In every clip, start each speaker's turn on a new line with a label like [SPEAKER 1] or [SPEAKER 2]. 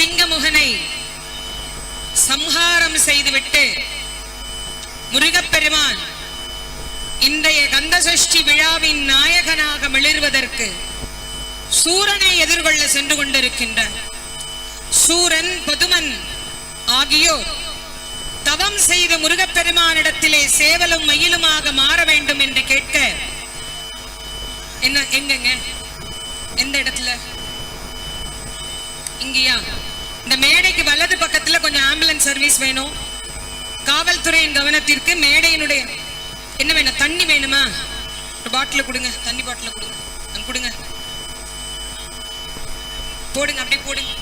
[SPEAKER 1] சிங்கமுகனை சம்ஹாரம் செய்துவிட்டு முருகப்பெருமான் இன்றைய கந்தசஷ்டி விழாவின் நாயகனாக மிளிர்வதற்கு சூரனை எதிர்கொள்ள சென்று கொண்டிருக்கின்றார். சூரன் பதுமன் ஆகியோர் தவம் செய்து முருகப்பெருமானிடத்திலே சேவலும் மயிலுமாக மாற வேண்டும் என்று கேட்க என்ன எங்கங்க? எந்த இடத்துல? இங்கயா? இந்த மேடைக்கு வலது பக்கத்தில் கொஞ்சம் ஆம்புலன்ஸ் சர்வீஸ் வேணும். காவல்துறையின் கவனத்திற்கு மேடையினுடைய என்ன வேணும்? தண்ணி வேணுமா? ஒரு பாட்டில் கொடுங்க. தண்ணி பாட்டில் கொடுங்க. அங்கே கொடுங்க. போடுங்க அப்படியே போடுங்க.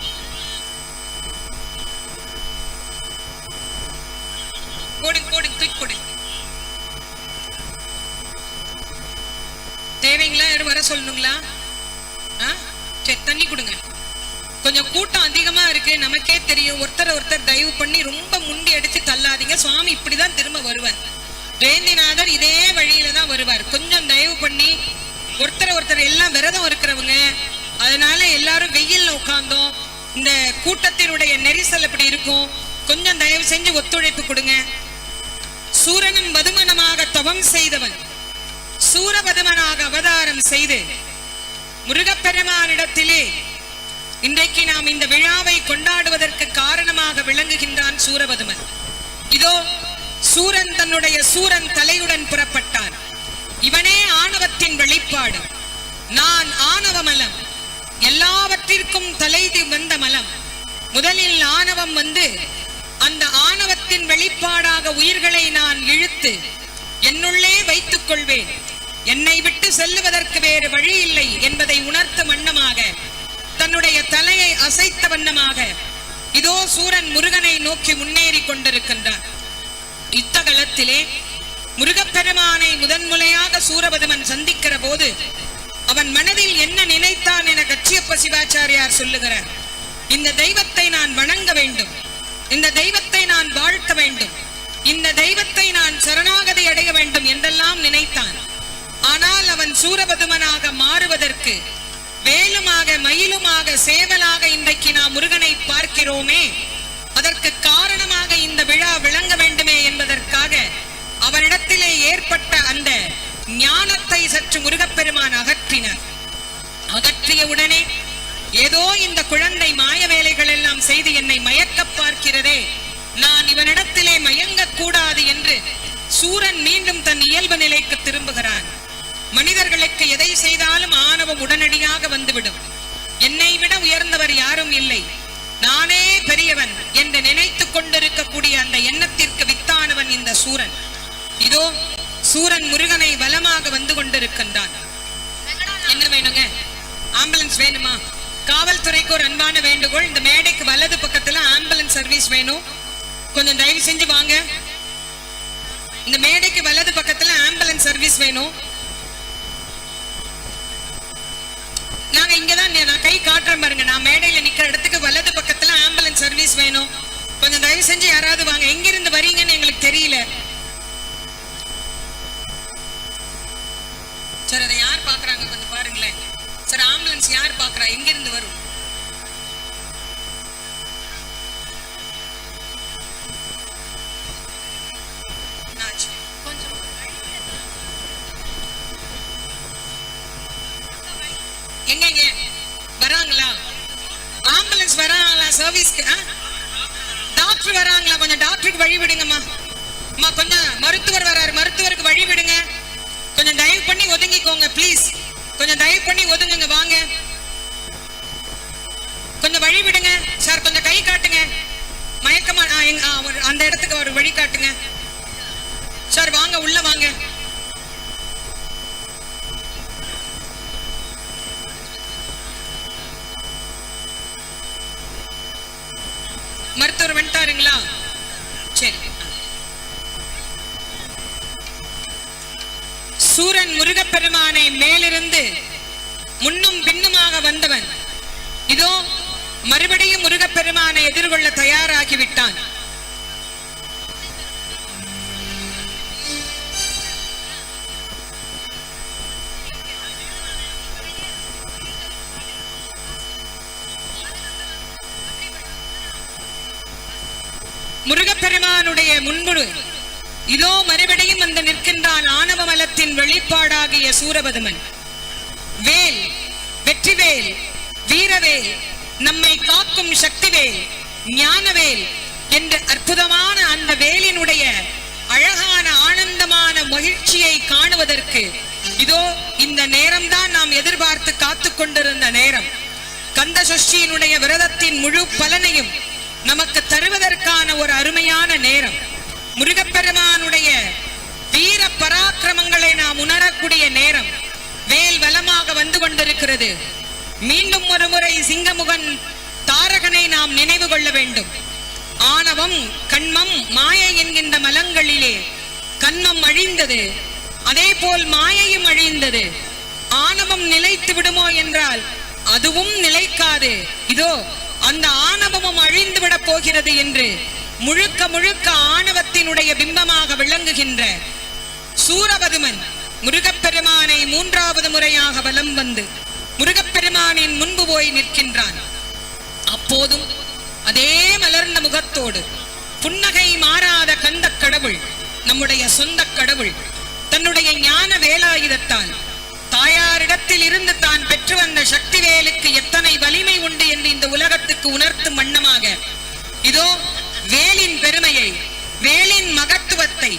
[SPEAKER 1] போடுங்க போடுங்க. தூக்கி போடுங்க. தேவைங்களா? யாரும் வர சொல்லணுங்களா? ஆ? சரி தண்ணி கொடுங்க. கொஞ்சம் கூட்டம் அதிகமா இருக்கு. நமக்கே தெரியும். ஒருத்தர் ஒருத்தர் தயவு பண்ணி ரொம்ப முண்டி அடிச்சு தள்ளாதீங்க. சுவாமி இப்படிதான் திரும்ப வருவார். ஜெயந்திநாதர் இதே வழியில தான் வருவார். கொஞ்சம் தயவு பண்ணி ஒருத்தர் ஒருத்தர் எல்லாம் விரதம் இருக்கிறவங்க அதனால எல்லாரும் வெயில்ல உட்கார்ந்தோம். இந்த கூட்டத்தினுடைய நெரிசல் அப்படி இருக்கும். கொஞ்சம் தயவு செஞ்சு ஒத்துழைப்பு கொடுங்க. சூரனும் வதுமனமாக தவம் செய்தவன். சூரபதுமனாக அவதாரம் செய்து முருகப்பெருமானிடத்திலே இன்றைக்கு நாம் இந்த விழாவை கொண்டாடுவதற்கு காரணமாக விளங்குகின்றான் சூரபதுமன். இதோ சூரன் தன்னுடைய சூரன் தலையுடன் புறப்பட்டான். இவனே ஆணவத்தின் வெளிப்பாடு. நான் ஆணவ மலம். எல்லாவற்றிற்கும் தலை வந்த மலம். முதலில் ஆணவம் வந்து அந்த ஆணவத்தின் வெளிப்பாடாக உயிர்களை நான் இழுத்து என்னுள்ளே வைத்துக் கொள்வேன். என்னை விட்டு செல்லுவதற்கு வேறு வழி இல்லை என்பதை உணர்த்தும் வண்ணமாக வண்ணமாக இதோ சூரன் முருகனை நோக்கி முன்னேறி கொண்டிருக்கின்றார் யுத்தகலத்திலே முருகப்பெருமானை முதன்முறையாக சூரபதமன் சந்திக்கிற போது அவன் மனதில் என்ன நினைத்தான் என கச்சியப்ப சிவாச்சாரியார் சொல்லுகிறார். இந்த தெய்வத்தை நான் வணங்க வேண்டும். இந்த தெய்வத்தை நான் வாழ்த்த வேண்டும். இந்த தெய்வத்தை நான் சரணாகதி அடைய வேண்டும் என்றெல்லாம் நினைத்தான். ஆனால் அவன் சூரபதுமனாக மாறுவதற்கு வேலுமாக மயிலுமாக சேவலாக இன்றைக்கு நாம் முருகனை பார்க்கிறோமே. அதற்கு காரணமாக இந்த விழா விளங்க வேண்டுமே என்பதற்காக அவனிடத்திலே ஏற்பட்ட அந்த ஞானத்தை சற்று முருகப்பெருமான் அகற்றினார். அகற்றிய உடனே ஏதோ இந்த குழந்தை மாய வேலைகள் எல்லாம் செய்து என்னை மயக்க பார்க்கிறதே. நான் இவனிடத்திலே மயங்க கூடாது என்று சூரன் மீண்டும் தன் இயல்பு நிலைக்கு திரும்புகிறான். மனிதர்களுக்கு எதை செய்தாலும் ஆணவம் உடனடியாக வந்துவிடும். என்னை விட உயர்ந்தவர் யாரும் இல்லை. நானே பெரியவன் என்று நினைத்துக் கொண்டிருக்கக்கூடிய அந்த எண்ணத்திற்கு வித்தானவன் இந்த சூரன். இதோ சூரன் முருகனை வலமாக வந்து கொண்டிருக்கின்றான். என்ன வேணுங்க? ஆம்புலன்ஸ் வேணுமா? காவல்துறைக்கு ஒரு அன்பான வேண்டுகோள். இந்த மேடைக்கு வலது பக்கத்துல ஆம்புலன்ஸ் சர்வீஸ் வேணும். கொஞ்சம் தயவு செஞ்சு வாங்க. இந்த மேடைக்கு வலது பக்கத்துல ஆம்புலன்ஸ் சர்வீஸ் வேணும். நாங்க இங்கதான் நான் கை காட்டுறேன் பாருங்க. நான் மேடையில நிக்கிற இடத்துக்கு வலது பக்கத்துல ஆம்புலன்ஸ் சர்வீஸ் வேணும். கொஞ்சம் தயவு செஞ்சு யாராவது வாங்க. எங்கிருந்து வரீங்கன்னு எங்களுக்கு தெரியல. சார் அதை யார் பாக்குறாங்க கொஞ்சம் பாருங்களேன். சார் ஆம்புலன்ஸ் யார் பாக்குறா எங்கிருந்து வரும் என்னாச்சு? எங்கங்க வராங்களா? ஆம்புலன்ஸ் வராங்களா? சர்வீஸ்க்கு டாக்டர் வராங்களா? கொஞ்சம் டாக்டருக்கு வழி விடுங்கம்மா. அம்மா கொஞ்சம் மருத்துவர் வராரு. மருத்துவருக்கு வழி விடுங்க. கொஞ்சம் தயவு பண்ணி ஒதுங்கிக்கோங்க ப்ளீஸ் கொஞ்சம் தயவு பண்ணி ஒதுங்குங்க வாங்க. கொஞ்சம் வழி விடுங்க. சார் கொஞ்சம் கை காட்டுங்க. மயக்கமா அந்த இடத்துக்கு ஒரு வழி காட்டுங்க. சார் வாங்க உள்ள வாங்க. மருத்துவர் வந்துட்டாருங்களா? சரி. சூரன் முருகப்பெருமானை மேலிருந்து முன்னும் பின்னுமாக வந்தவன். இதோ மறுபடியும் முருகப்பெருமானை எதிர்கொள்ள தயாராகி விட்டான் முன்பு இதோ மறுபடியும் வந்து நிற்கின்றான் ஆணவ மலத்தின் வெளிப்பாடாகிய சூரபதுமன். வேல் வெற்றிவேல் வீரவேல் நம்மை காக்கும் சக்திவேல் ஞானவேல் என்ற அற்புதமான அந்த வேலினுடைய அழகான ஆனந்தமான மகிழ்ச்சியை காணுவதற்கு இதோ இந்த நேரம்தான் நாம் எதிர்பார்த்து காத்து கொண்டிருந்த நேரம். கந்த சஷ்டியினுடைய விரதத்தின் முழு பலனையும் நமக்கு தருவதற்கான ஒரு அருமையான நேரம். முருகப்பெருமானுடைய வீர பராக்கிரமங்களை நாம் உணரக்கூடிய நேரம். வேல் வலமாக வந்து கொண்டிருக்கிறது. மீண்டும் ஒரு முறை சிங்கமுகன் தாரகனை நாம் நினைவு கொள்ள வேண்டும். ஆணவம் கண்மம் மாயை என்கின்ற மலங்களிலே கண்மம் அழிந்தது. அதே போல் மாயையும் அழிந்தது. ஆணவம் நிலைத்து விடுமோ என்றால் அதுவும் நிலைக்காது. இதோ அந்த ஆணவமும் அழிந்து விடப் போகிறது என்று முழுக்க முழுக்க ஆணவத்தினுடைய பிம்பமாக விளங்குகின்ற சூரபதுமன் முருகப்பெருமானை மூன்றாவது முறையாக வலம் வந்து முருகப்பெருமானின் முன்பு போய் நிற்கின்றான். அப்போதும் அதே மலர்ந்த முகத்தோடு புன்னகை மாறாத கந்த கடவுள் நம்முடைய சொந்த கடவுள் தன்னுடைய ஞான வேலாயுதத்தால் தாயாரிடத்தில் இருந்து தான் பெற்று வந்த சக்தி வேலுக்கு எத்தனை வலிமை உண்டு என்று இந்த உலகத்துக்கு உணர்த்தும் வண்ணமாக. இதோ வேலின் பெருமையை வேலின் மகத்துவத்தை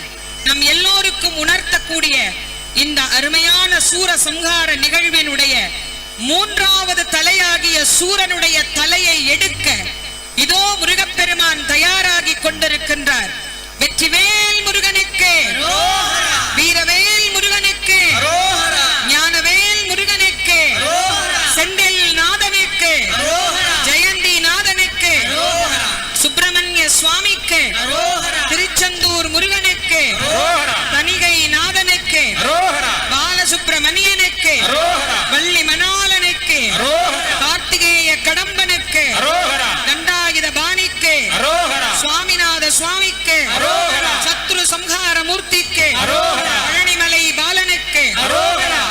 [SPEAKER 1] நம் எல்லோருக்கும் உணர்த்தக்கூடிய இந்த அருமையான சூர சம்ஹார நிகழ்வினுடைய மூன்றாவது தலையாகிய சூரனுடைய தலையை எடுக்க இதோ முருகப்பெருமான் தயாராகி கொண்டிருக்கின்றார். வெற்றிவேல் முருகனுக்கு. வீரவேல் முருகனுக்கு தணிகை நாதனுக்கு பாலசுப்பிரமணியனுக்கு வள்ளி மணாலனுக்கு கார்த்திகேய கடம்பனுக்கு தண்டாயுத பாணிக்கு. சுவாமிநாத சுவாமிக்கு. சத்ரு சம்ஹார மூர்த்திக்கு. பழனிமலை பாலனுக்கு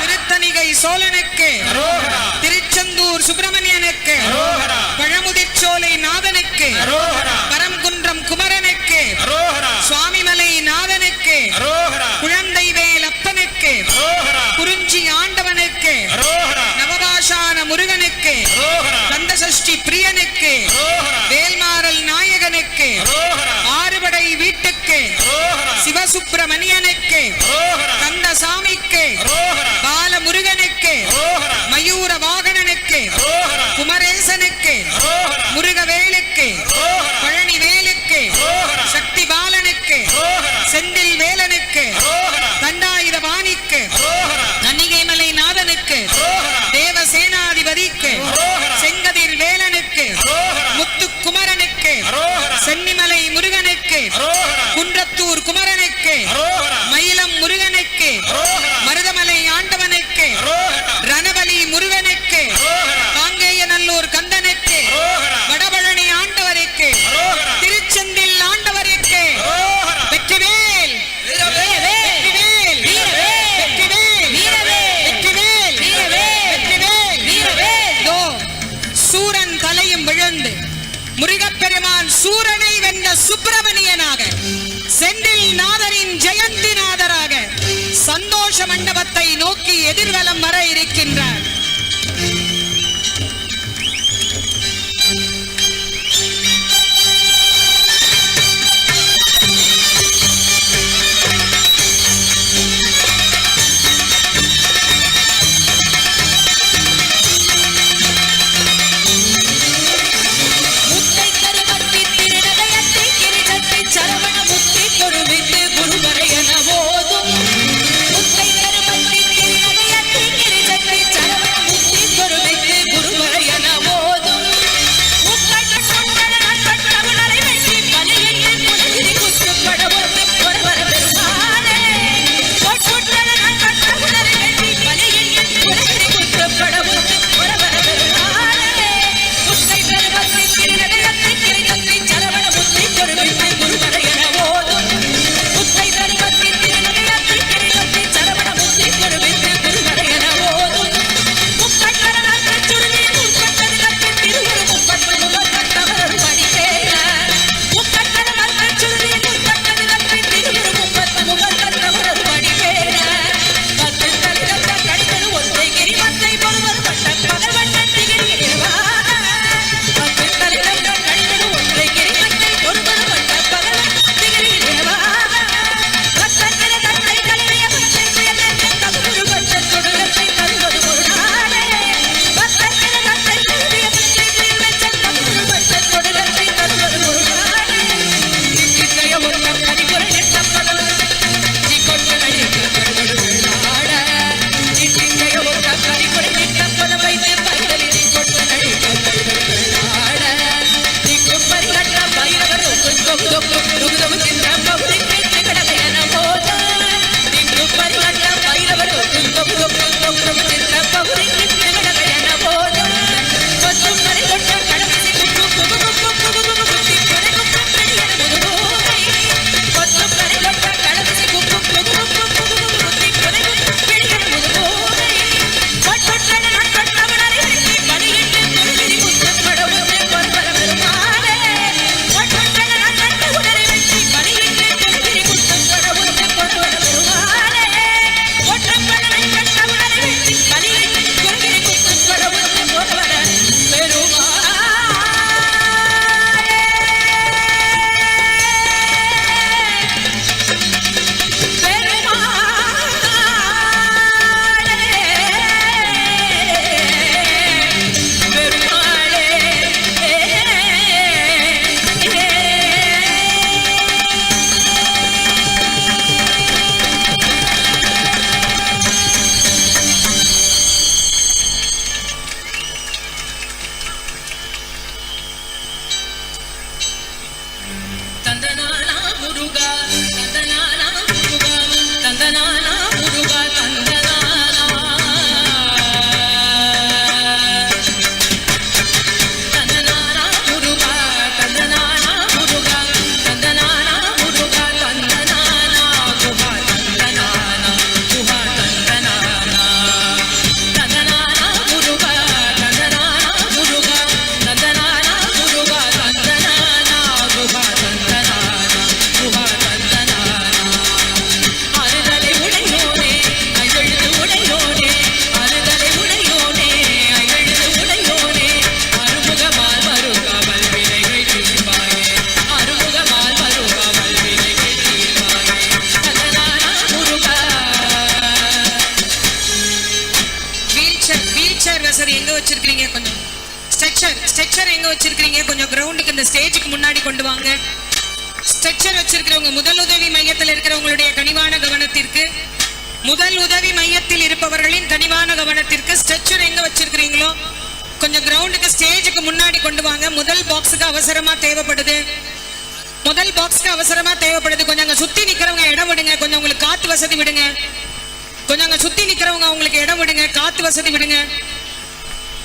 [SPEAKER 1] திருத்தணிகை சோழனுக்கு திருச்செந்தூர் சுப்பிரமணியனுக்கு பழமுதிர்ச்சோலை நாதனுக்கு Inframanía முதல் உதவி மையத்தில் இருப்பவர்களின் கனிவான கவனத்திற்கு ஸ்ட்ரெச்சர் எங்க வச்சிருக்கிறீங்களோ? கொஞ்சம் கிரவுண்டுக்கு ஸ்டேஜுக்கு முன்னாடி கொண்டு வாங்க. முதல் பாக்ஸுக்கு அவசரமா தேவைப்படுது. முதல் பாக்ஸ்க்கு அவசரமா தேவைப்படுது. கொஞ்சம் அங்க சுத்தி நிக்கிறவங்க இடம் விடுங்க. கொஞ்சம் உங்களுக்கு காத்து வசதி விடுங்க. கொஞ்சம் அங்க சுத்தி நிக்கிறவங்க அவங்களுக்கு இடம் விடுங்க. காத்து வசதி விடுங்க.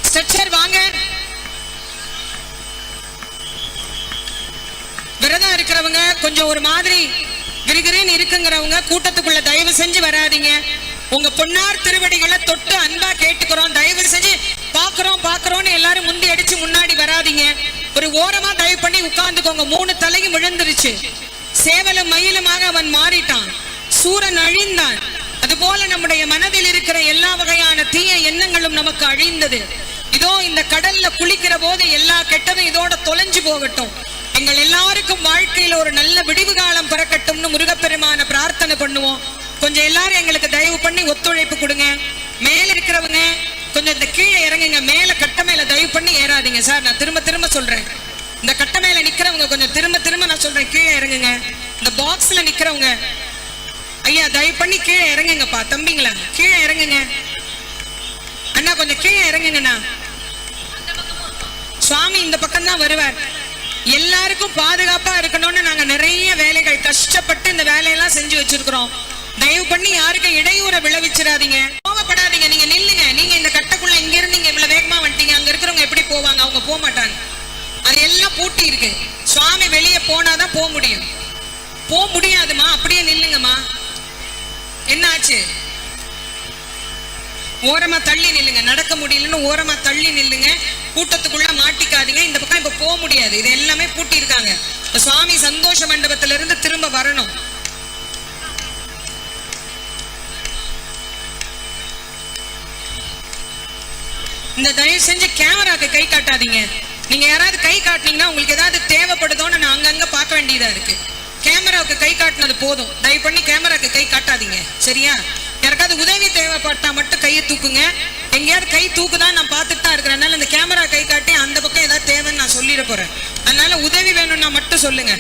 [SPEAKER 1] ஸ்ட்ரெச்சர் வாங்க. விரதம் இருக்கிறவங்க கொஞ்சம் ஒரு மாதிரி கிரிகிரின்னு இருக்குங்கிறவங்க கூட்டத்துக்குள்ள தயவு செஞ்சு வராதிங்க. உங்க பொன்னார் திருவடிகளை தொட்டு அன்பா கேட்டுக்கிறோம். தயவு செஞ்சு பாக்குறோம் பாக்குறோம்னு எல்லாரும் முந்தி அடிச்சு முன்னாடி வராதிங்க. ஒரு ஓரமா தயவு பண்ணி உட்கார்ந்துக்கோங்க. மூணு தலையும் விழுந்துருச்சு. சேவலும் மயிலுமாக அவன் மாறிட்டான். சூரன் அழிந்தான். அதுபோல நம்முடைய மனதில் இருக்கிற எல்லா வகையான தீய எண்ணங்களும் நமக்கு அழிந்தது. இதோ இந்த கடல்ல குளிக்கிற போது எல்லா கெட்டதும் இதோட தொலைஞ்சு போகட்டும். எங்கள் எல்லாருக்கும் வாழ்க்கையில ஒரு நல்ல விடிவு காலம் பிறக்கட்டும்னு முருகப்பெருமான பிரார்த்தனை பண்ணுவோம். கொஞ்சம் எல்லாரும் எங்களுக்கு தயவு பண்ணி ஒத்துழைப்பு கொடுங்க. மேல இருக்கிறவங்க கொஞ்சம் இந்த கீழே இறங்குங்க. மேல கட்ட மேல தயவு பண்ணி ஏறாதீங்க சார். நான் திரும்ப திரும்ப சொல்றேன். இந்த கட்ட மேல நிக்கிறவங்க கொஞ்சம் திரும்ப திரும்ப நான் சொல்றேன். கீழே இறங்குங்க. இந்த பாக்ஸ்ல நிக்கிறவங்க ஐயா தயவு பண்ணி கீழே இறங்குங்கப்பா. தம்பிங்களா கீழே இறங்குங்க. அண்ணா கொஞ்சம் கீழே இறங்குங்கண்ணா. சுவாமி இந்த பக்கம் தான் வருவார். எல்லாருக்கும் பாதுகாப்பா இருக்கணும்னு நாங்க நிறைய வேலைகள் கஷ்டப்பட்டு இந்த வேலையெல்லாம் செஞ்சு வச்சிருக்கிறோம். தயவு பண்ணி யாருக்கும் இடையூற விளைவிச்சிடாதீங்க. கோவப்படாதீங்க. நீங்க நில்லுங்க. நீங்க இந்த கட்டக்குள்ள இங்க இருந்து இங்க இவ்வளவு வேகமா வந்துட்டீங்க. அங்க இருக்கிறவங்க எப்படி போவாங்க? அவங்க போக மாட்டாங்க. அது எல்லாம் பூட்டி இருக்கு. சுவாமி வெளியே போனாதான் போக முடியும். போக முடியாதுமா? அப்படியே நில்லுங்கம்மா. என்ன ஆச்சு ஓரமா தள்ளி நில்லுங்க. நடக்க முடியலன்னு ஓரமா தள்ளி நில்லுங்க. கூட்டத்துக்குள்ள மாட்டிக்காதீங்க. இந்த பக்கம் இப்ப போக முடியாது. இது எல்லாமே பூட்டி இருக்காங்க இப்ப சுவாமி சந்தோஷ மண்டபத்துல இருந்து திரும்ப வரணும். இந்த தயவு செஞ்சு கேமராக்கு கை காட்டாதீங்க. நீங்க யாராவது கை காட்டுனீங்கன்னா உங்களுக்கு ஏதாவது தேவைப்படுதோன்னு நான் அங்கங்க பார்க்க வேண்டியதா இருக்கு. கேமராவுக்கு கை காட்டினது போதும். தயவு பண்ணி கேமராக்கு கை காட்டாதீங்க. சரியா? யாருக்காவது உதவி தேவைப்பட்டா மட்டும் கையை தூக்குங்க. எங்கேயாவது கை தூக்குதான் நான் பார்த்துட்டு தான் இருக்கிறேன். அதனால இந்த கேமரா கை காட்டி அந்த பக்கம் ஏதாவது தேவைன்னு நான் சொல்லிட போறேன். அதனால உதவி வேணும்னா மட்டும் சொல்லுங்க.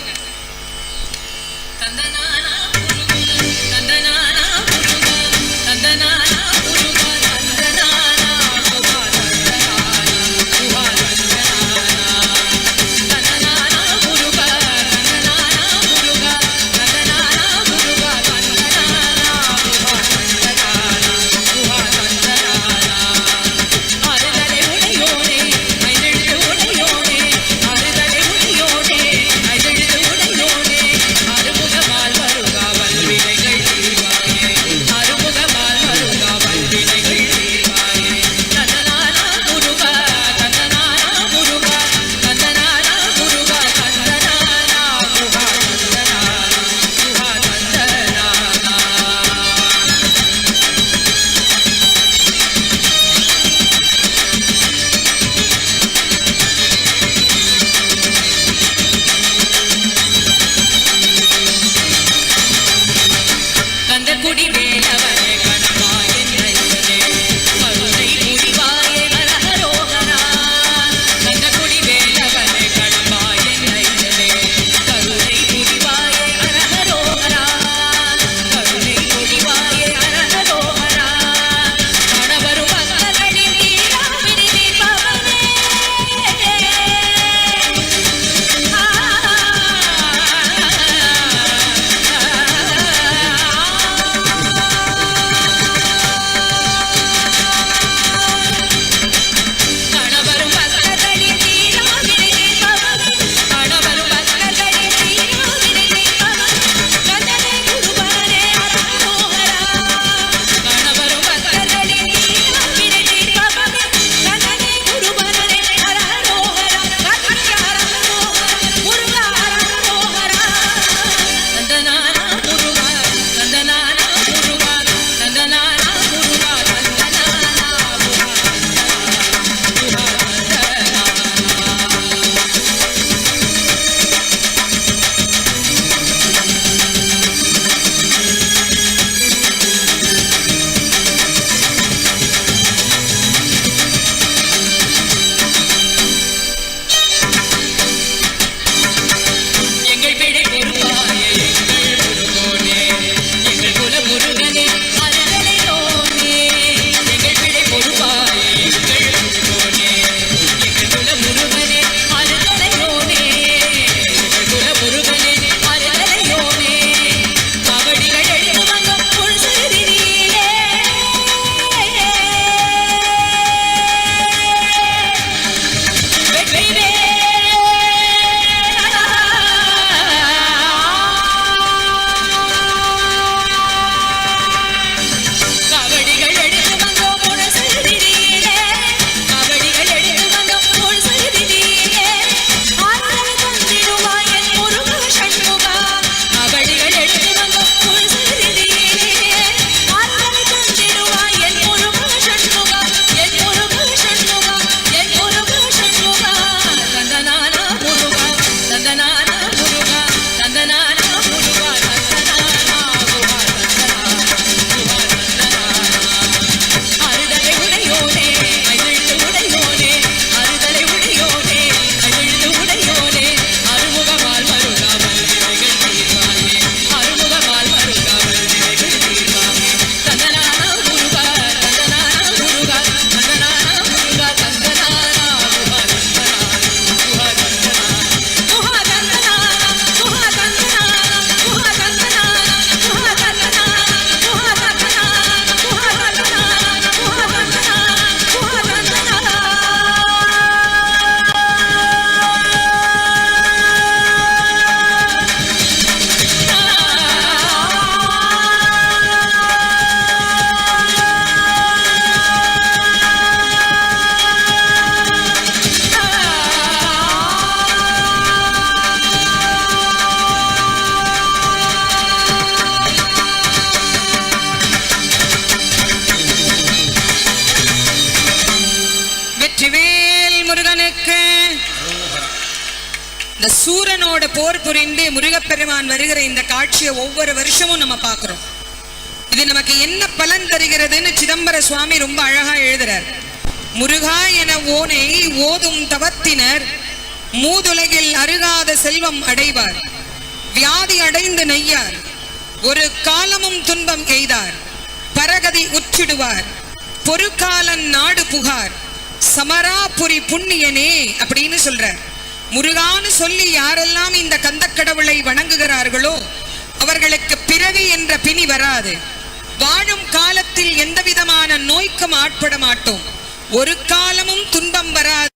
[SPEAKER 1] இந்த காட்சியை ஒவ்வொரு வருஷமும் நம்ம பார்க்குறோம். இது நமக்கு என்ன பலன் தருகிறதுன்னு சிதம்பர சுவாமி ரொம்ப அழகா எழுதுறார். முருகா என ஓனை ஓதும் தவத்தினர் மூதுலகில் அருகாத செல்வம் அடைவார். வியாதி அடைந்து நெய்யார் ஒரு காலமும் துன்பம் எய்தார். பரகதி உற்றிடுவார் பொறுக்காலன் நாடு புகார். சமராபுரி புண்ணியனே அப்படின்னு சொல்றார். முருகான்னு சொல்லி யாரெல்லாம் இந்த கந்தக்கடவுளை வணங்குகிறார்களோ அவர்களுக்கு பிறவி என்ற பிணி வராது. வாழும் காலத்தில் எந்த விதமான நோய்க்கும் ஆட்பட மாட்டோம். ஒரு காலமும் துன்பம் வராது.